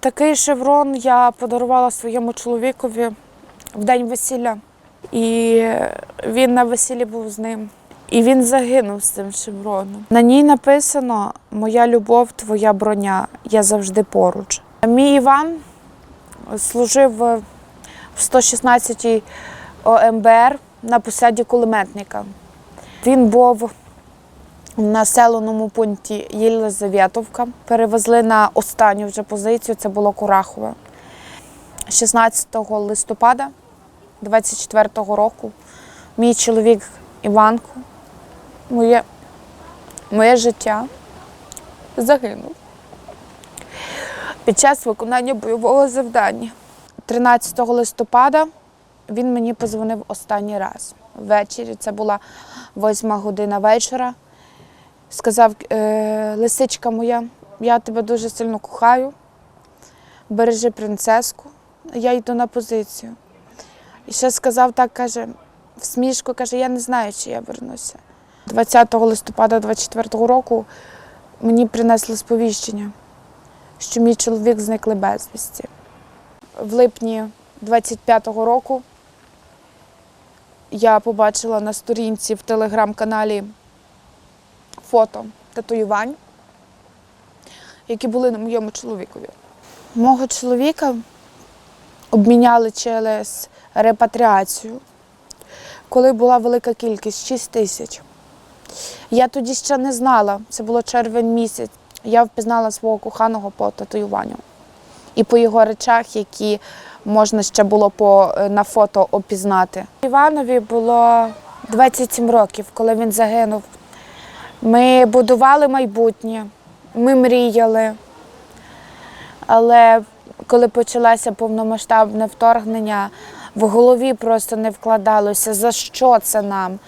Такий шеврон я подарувала своєму чоловікові в день весілля. І він на весіллі був з ним. І він загинув з цим шевроном. На ній написано Моя любов, твоя броня, я завжди поруч. Мій Іван служив в 116-й ОМБР на посаді кулеметника. Він був населеному пункті Єлизаветовка. Перевезли на останню вже позицію, це було Курахове. 16 листопада 24-го року мій чоловік Іванко, моє, моє життя загинув під час виконання бойового завдання. 13 листопада він мені позвонив останній раз ввечері. Це була восьма година вечора. Сказав, е, лисичка моя, я тебе дуже сильно кохаю. Бережи принцеску, я йду на позицію. І ще сказав так, каже, в смішку, каже, я не знаю, чи я вернуся. 20 листопада 24 року мені принесли сповіщення, що мій чоловік зникли безвісті. В липні 25-го року я побачила на сторінці в телеграм-каналі фото татуювань, які були на моєму чоловікові. Мого чоловіка обміняли через репатріацію, коли була велика кількість 6 тисяч. Я тоді ще не знала, це було червень місяць. Я впізнала свого коханого по татуюванню і по його речах, які можна ще було по, е, на фото опізнати. Іванові було 27 років, коли він загинув. Ми будували майбутнє, ми мріяли. Але коли почалося повномасштабне вторгнення, в голові просто не вкладалося, за що це нам.